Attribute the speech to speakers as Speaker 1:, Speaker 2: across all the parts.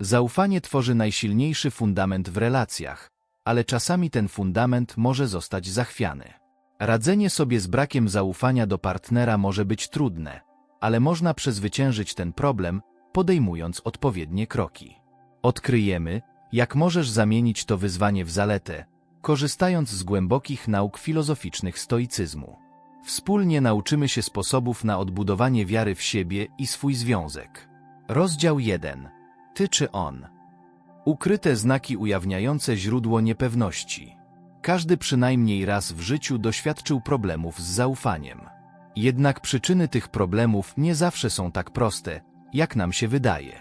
Speaker 1: Zaufanie tworzy najsilniejszy fundament w relacjach, ale czasami ten fundament może zostać zachwiany. Radzenie sobie z brakiem zaufania do partnera może być trudne, ale można przezwyciężyć ten problem, podejmując odpowiednie kroki. Odkryjemy, jak możesz zamienić to wyzwanie w zaletę, korzystając z głębokich nauk filozoficznych stoicyzmu. Wspólnie nauczymy się sposobów na odbudowanie wiary w siebie i swój związek. Rozdział 1. Ty czy on? Ukryte znaki ujawniające źródło niepewności. Każdy przynajmniej raz w życiu doświadczył problemów z zaufaniem. Jednak przyczyny tych problemów nie zawsze są tak proste, jak nam się wydaje.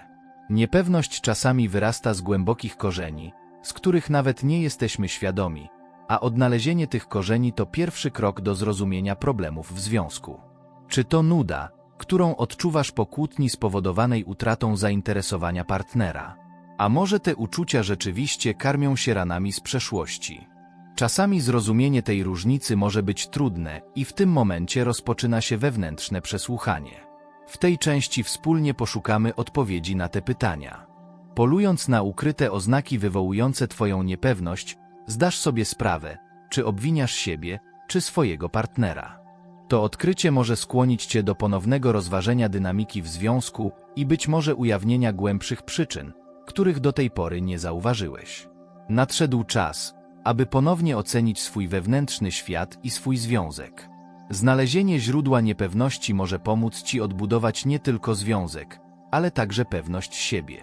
Speaker 1: Niepewność czasami wyrasta z głębokich korzeni, z których nawet nie jesteśmy świadomi, a odnalezienie tych korzeni to pierwszy krok do zrozumienia problemów w związku. Czy to nuda, którą odczuwasz po kłótni spowodowanej utratą zainteresowania partnera? A może te uczucia rzeczywiście karmią się ranami z przeszłości? Czasami zrozumienie tej różnicy może być trudne i w tym momencie rozpoczyna się wewnętrzne przesłuchanie. W tej części wspólnie poszukamy odpowiedzi na te pytania. Polując na ukryte oznaki wywołujące Twoją niepewność, zdasz sobie sprawę, czy obwiniasz siebie, czy swojego partnera. To odkrycie może skłonić Cię do ponownego rozważenia dynamiki w związku i być może ujawnienia głębszych przyczyn, których do tej pory nie zauważyłeś. Nadszedł czas, aby ponownie ocenić swój wewnętrzny świat i swój związek. Znalezienie źródła niepewności może pomóc Ci odbudować nie tylko związek, ale także pewność siebie.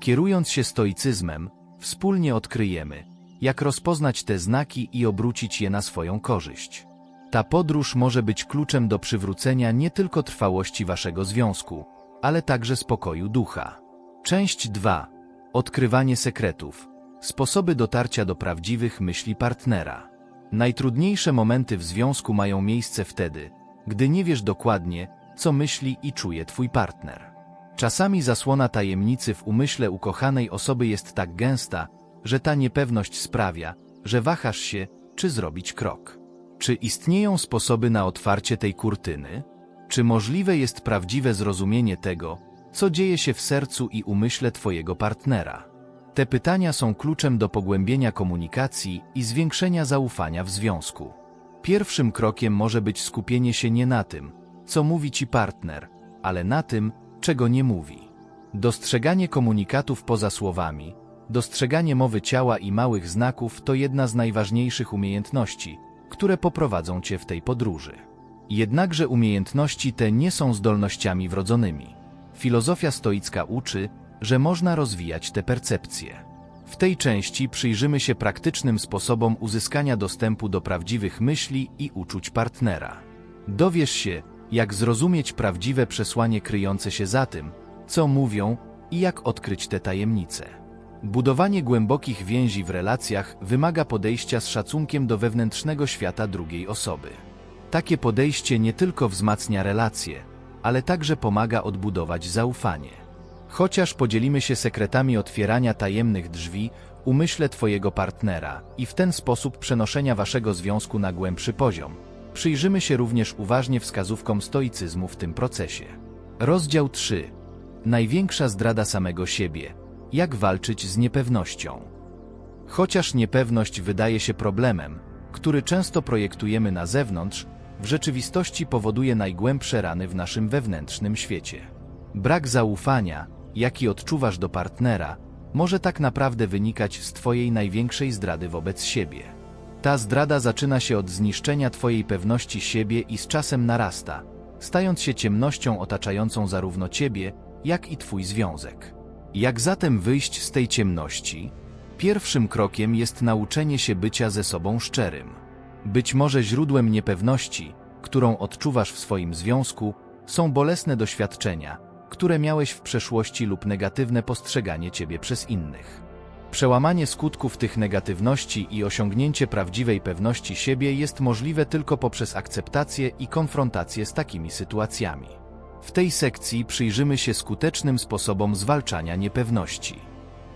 Speaker 1: Kierując się stoicyzmem, wspólnie odkryjemy, jak rozpoznać te znaki i obrócić je na swoją korzyść. Ta podróż może być kluczem do przywrócenia nie tylko trwałości Waszego związku, ale także spokoju ducha. Część 2. Odkrywanie sekretów. Sposoby dotarcia do prawdziwych myśli partnera. Najtrudniejsze momenty w związku mają miejsce wtedy, gdy nie wiesz dokładnie, co myśli i czuje twój partner. Czasami zasłona tajemnicy w umyśle ukochanej osoby jest tak gęsta, że ta niepewność sprawia, że wahasz się, czy zrobić krok. Czy istnieją sposoby na otwarcie tej kurtyny? Czy możliwe jest prawdziwe zrozumienie tego, co dzieje się w sercu i umyśle twojego partnera? Te pytania są kluczem do pogłębienia komunikacji i zwiększenia zaufania w związku. Pierwszym krokiem może być skupienie się nie na tym, co mówi ci partner, ale na tym, czego nie mówi. Dostrzeganie komunikatów poza słowami, dostrzeganie mowy ciała i małych znaków to jedna z najważniejszych umiejętności, które poprowadzą cię w tej podróży. Jednakże umiejętności te nie są zdolnościami wrodzonymi. Filozofia stoicka uczy, że można rozwijać te percepcje. W tej części przyjrzymy się praktycznym sposobom uzyskania dostępu do prawdziwych myśli i uczuć partnera. Dowiesz się, jak zrozumieć prawdziwe przesłanie kryjące się za tym, co mówią i jak odkryć te tajemnice. Budowanie głębokich więzi w relacjach wymaga podejścia z szacunkiem do wewnętrznego świata drugiej osoby. Takie podejście nie tylko wzmacnia relacje, ale także pomaga odbudować zaufanie. Chociaż podzielimy się sekretami otwierania tajemnych drzwi, umyśle Twojego partnera i w ten sposób przenoszenia Waszego związku na głębszy poziom. Przyjrzymy się również uważnie wskazówkom stoicyzmu w tym procesie. Rozdział 3. Największa zdrada samego siebie. Jak walczyć z niepewnością? Chociaż niepewność wydaje się problemem, który często projektujemy na zewnątrz, w rzeczywistości powoduje najgłębsze rany w naszym wewnętrznym świecie. Brak zaufania, jaki odczuwasz do partnera, może tak naprawdę wynikać z Twojej największej zdrady wobec siebie. Ta zdrada zaczyna się od zniszczenia Twojej pewności siebie i z czasem narasta, stając się ciemnością otaczającą zarówno Ciebie, jak i Twój związek. Jak zatem wyjść z tej ciemności? Pierwszym krokiem jest nauczenie się bycia ze sobą szczerym. Być może źródłem niepewności, którą odczuwasz w swoim związku, są bolesne doświadczenia, które miałeś w przeszłości lub negatywne postrzeganie ciebie przez innych. Przełamanie skutków tych negatywności i osiągnięcie prawdziwej pewności siebie jest możliwe tylko poprzez akceptację i konfrontację z takimi sytuacjami. W tej sekcji przyjrzymy się skutecznym sposobom zwalczania niepewności.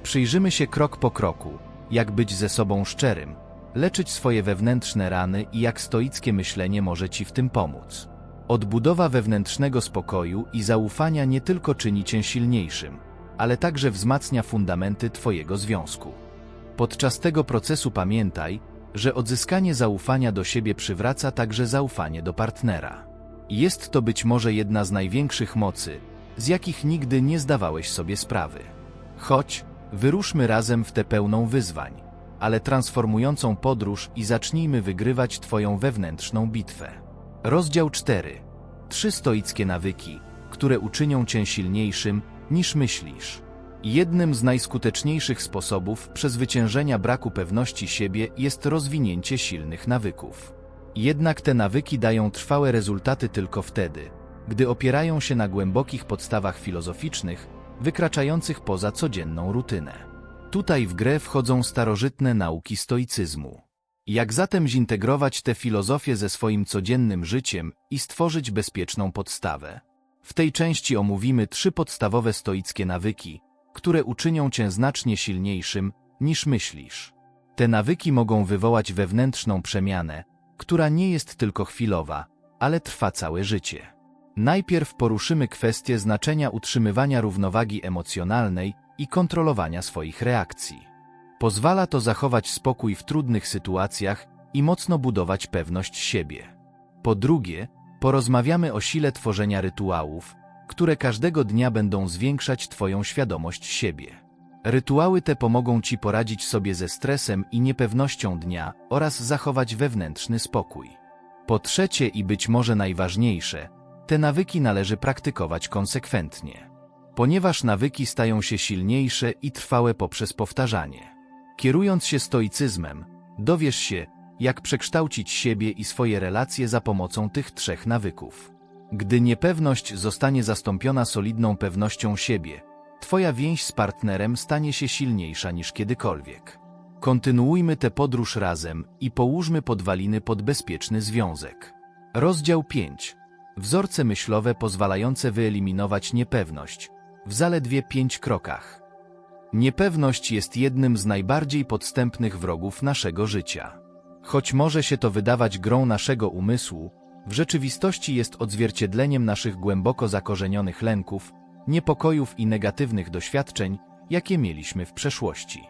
Speaker 1: Przyjrzymy się krok po kroku, jak być ze sobą szczerym, leczyć swoje wewnętrzne rany i jak stoickie myślenie może Ci w tym pomóc. Odbudowa wewnętrznego spokoju i zaufania nie tylko czyni cię silniejszym, ale także wzmacnia fundamenty Twojego związku. Podczas tego procesu pamiętaj, że odzyskanie zaufania do siebie przywraca także zaufanie do partnera. Jest to być może jedna z największych mocy, z jakich nigdy nie zdawałeś sobie sprawy. Chodź, wyruszmy razem w tę pełną wyzwań, ale transformującą podróż i zacznijmy wygrywać Twoją wewnętrzną bitwę. Rozdział 4. Trzy stoickie nawyki, które uczynią Cię silniejszym, niż myślisz. Jednym z najskuteczniejszych sposobów przezwyciężenia braku pewności siebie jest rozwinięcie silnych nawyków. Jednak te nawyki dają trwałe rezultaty tylko wtedy, gdy opierają się na głębokich podstawach filozoficznych, wykraczających poza codzienną rutynę. Tutaj w grę wchodzą starożytne nauki stoicyzmu. Jak zatem zintegrować tę filozofię ze swoim codziennym życiem i stworzyć bezpieczną podstawę? W tej części omówimy trzy podstawowe stoickie nawyki, które uczynią cię znacznie silniejszym, niż myślisz. Te nawyki mogą wywołać wewnętrzną przemianę, która nie jest tylko chwilowa, ale trwa całe życie. Najpierw poruszymy kwestię znaczenia utrzymywania równowagi emocjonalnej i kontrolowania swoich reakcji. Pozwala to zachować spokój w trudnych sytuacjach i mocno budować pewność siebie. Po drugie, porozmawiamy o sile tworzenia rytuałów, które każdego dnia będą zwiększać Twoją świadomość siebie. Rytuały te pomogą Ci poradzić sobie ze stresem i niepewnością dnia oraz zachować wewnętrzny spokój. Po trzecie i być może najważniejsze, te nawyki należy praktykować konsekwentnie. Ponieważ nawyki stają się silniejsze i trwałe poprzez powtarzanie. Kierując się stoicyzmem, dowiesz się, jak przekształcić siebie i swoje relacje za pomocą tych trzech nawyków. Gdy niepewność zostanie zastąpiona solidną pewnością siebie, Twoja więź z partnerem stanie się silniejsza niż kiedykolwiek. Kontynuujmy tę podróż razem i połóżmy podwaliny pod bezpieczny związek. Rozdział 5. Wzorce myślowe pozwalające wyeliminować niepewność. W zaledwie pięć krokach. Niepewność jest jednym z najbardziej podstępnych wrogów naszego życia. Choć może się to wydawać grą naszego umysłu, w rzeczywistości jest odzwierciedleniem naszych głęboko zakorzenionych lęków, niepokojów i negatywnych doświadczeń, jakie mieliśmy w przeszłości.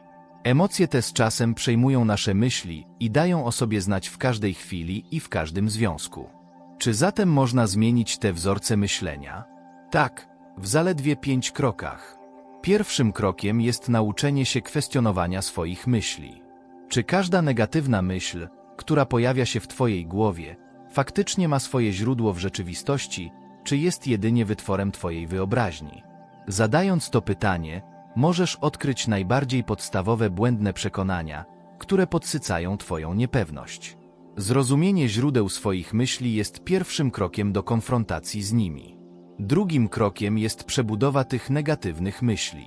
Speaker 1: Emocje te z czasem przejmują nasze myśli i dają o sobie znać w każdej chwili i w każdym związku. Czy zatem można zmienić te wzorce myślenia? Tak, w zaledwie pięć krokach. Pierwszym krokiem jest nauczenie się kwestionowania swoich myśli. Czy każda negatywna myśl, która pojawia się w Twojej głowie, faktycznie ma swoje źródło w rzeczywistości, czy jest jedynie wytworem Twojej wyobraźni? Zadając to pytanie, możesz odkryć najbardziej podstawowe błędne przekonania, które podsycają Twoją niepewność. Zrozumienie źródeł swoich myśli jest pierwszym krokiem do konfrontacji z nimi. Drugim krokiem jest przebudowa tych negatywnych myśli.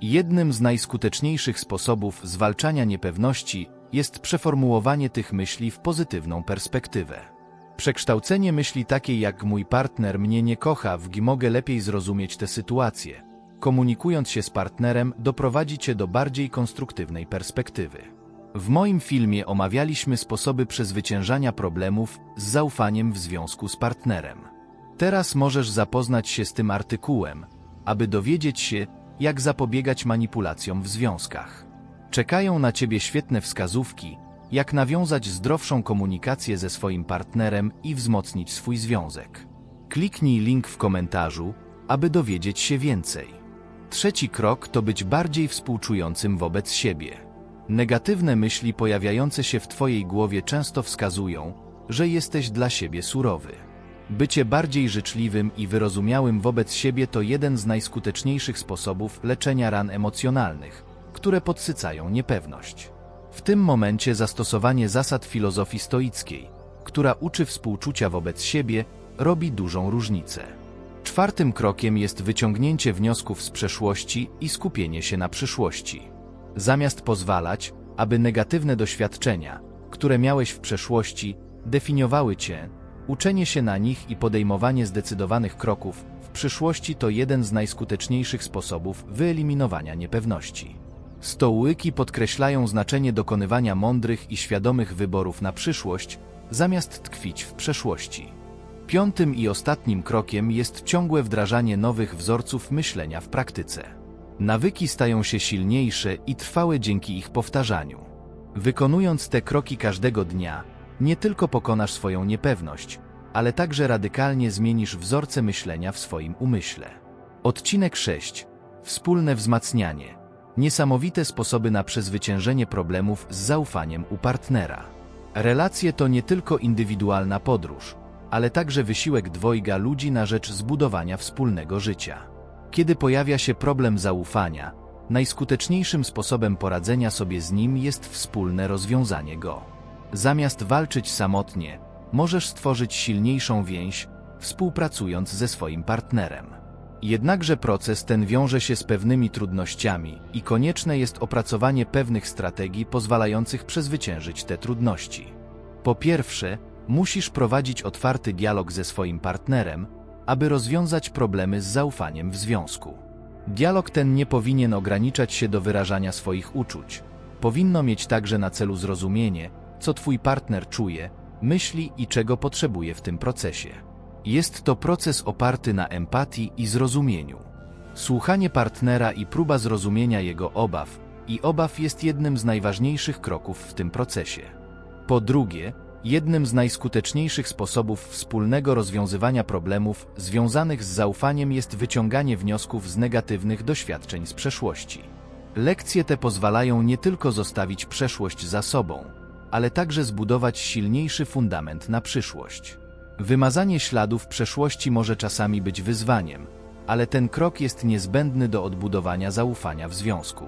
Speaker 1: Jednym z najskuteczniejszych sposobów zwalczania niepewności jest przeformułowanie tych myśli w pozytywną perspektywę. Przekształcenie myśli takiej jak mój partner mnie nie kocha w mogę lepiej zrozumieć tę sytuację. Komunikując się z partnerem doprowadzi cię do bardziej konstruktywnej perspektywy. W moim filmie omawialiśmy sposoby przezwyciężania problemów z zaufaniem w związku z partnerem. Teraz możesz zapoznać się z tym artykułem, aby dowiedzieć się, jak zapobiegać manipulacjom w związkach. Czekają na Ciebie świetne wskazówki, jak nawiązać zdrowszą komunikację ze swoim partnerem i wzmocnić swój związek. Kliknij link w komentarzu, aby dowiedzieć się więcej. Trzeci krok to być bardziej współczującym wobec siebie. Negatywne myśli pojawiające się w Twojej głowie często wskazują, że jesteś dla siebie surowy. Bycie bardziej życzliwym i wyrozumiałym wobec siebie to jeden z najskuteczniejszych sposobów leczenia ran emocjonalnych, które podsycają niepewność. W tym momencie zastosowanie zasad filozofii stoickiej, która uczy współczucia wobec siebie, robi dużą różnicę. Czwartym krokiem jest wyciągnięcie wniosków z przeszłości i skupienie się na przyszłości. Zamiast pozwalać, aby negatywne doświadczenia, które miałeś w przeszłości, definiowały cię, uczenie się na nich i podejmowanie zdecydowanych kroków w przyszłości to jeden z najskuteczniejszych sposobów wyeliminowania niepewności. Stołyki podkreślają znaczenie dokonywania mądrych i świadomych wyborów na przyszłość, zamiast tkwić w przeszłości. Piątym i ostatnim krokiem jest ciągłe wdrażanie nowych wzorców myślenia w praktyce. Nawyki stają się silniejsze i trwałe dzięki ich powtarzaniu. Wykonując te kroki każdego dnia, nie tylko pokonasz swoją niepewność, ale także radykalnie zmienisz wzorce myślenia w swoim umyśle. Odcinek 6. Wspólne wzmacnianie. Niesamowite sposoby na przezwyciężenie problemów z zaufaniem u partnera. Relacje to nie tylko indywidualna podróż, ale także wysiłek dwojga ludzi na rzecz zbudowania wspólnego życia. Kiedy pojawia się problem zaufania, najskuteczniejszym sposobem poradzenia sobie z nim jest wspólne rozwiązanie go. Zamiast walczyć samotnie, możesz stworzyć silniejszą więź, współpracując ze swoim partnerem. Jednakże proces ten wiąże się z pewnymi trudnościami i konieczne jest opracowanie pewnych strategii pozwalających przezwyciężyć te trudności. Po pierwsze, musisz prowadzić otwarty dialog ze swoim partnerem, aby rozwiązać problemy z zaufaniem w związku. Dialog ten nie powinien ograniczać się do wyrażania swoich uczuć. Powinno mieć także na celu zrozumienie, co twój partner czuje, myśli i czego potrzebuje w tym procesie. Jest to proces oparty na empatii i zrozumieniu. Słuchanie partnera i próba zrozumienia jego obaw i obaw jest jednym z najważniejszych kroków w tym procesie. Po drugie, jednym z najskuteczniejszych sposobów wspólnego rozwiązywania problemów związanych z zaufaniem jest wyciąganie wniosków z negatywnych doświadczeń z przeszłości. Lekcje te pozwalają nie tylko zostawić przeszłość za sobą, ale także zbudować silniejszy fundament na przyszłość. Wymazanie śladów przeszłości może czasami być wyzwaniem, ale ten krok jest niezbędny do odbudowania zaufania w związku.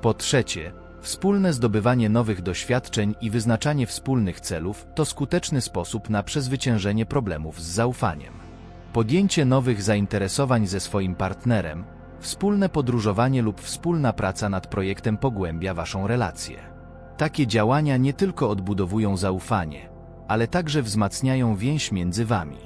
Speaker 1: Po trzecie, wspólne zdobywanie nowych doświadczeń i wyznaczanie wspólnych celów to skuteczny sposób na przezwyciężenie problemów z zaufaniem. Podjęcie nowych zainteresowań ze swoim partnerem, wspólne podróżowanie lub wspólna praca nad projektem pogłębia Waszą relację. Takie działania nie tylko odbudowują zaufanie, ale także wzmacniają więź między Wami.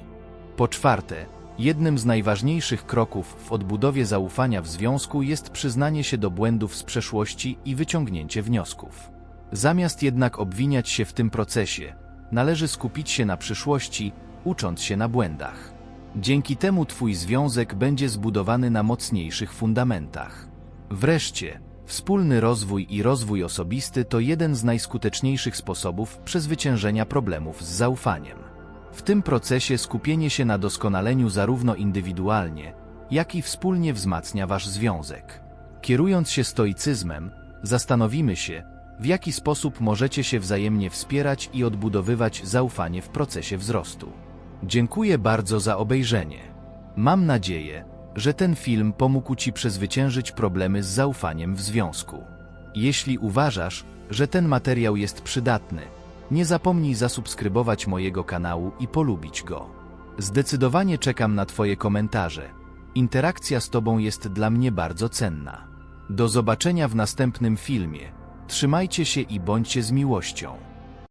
Speaker 1: Po czwarte, jednym z najważniejszych kroków w odbudowie zaufania w związku jest przyznanie się do błędów z przeszłości i wyciągnięcie wniosków. Zamiast jednak obwiniać się w tym procesie, należy skupić się na przyszłości, ucząc się na błędach. Dzięki temu Twój związek będzie zbudowany na mocniejszych fundamentach. Wreszcie, Wspólny rozwój i rozwój osobisty to jeden z najskuteczniejszych sposobów przezwyciężenia problemów z zaufaniem. W tym procesie skupienie się na doskonaleniu zarówno indywidualnie, jak i wspólnie wzmacnia wasz związek. Kierując się stoicyzmem, zastanowimy się, w jaki sposób możecie się wzajemnie wspierać i odbudowywać zaufanie w procesie wzrostu. Dziękuję bardzo za obejrzenie. Mam nadzieję, że ten film pomógł Ci przezwyciężyć problemy z zaufaniem w związku. Jeśli uważasz, że ten materiał jest przydatny, nie zapomnij zasubskrybować mojego kanału i polubić go. Zdecydowanie czekam na Twoje komentarze. Interakcja z Tobą jest dla mnie bardzo cenna. Do zobaczenia w następnym filmie. Trzymajcie się i bądźcie z miłością.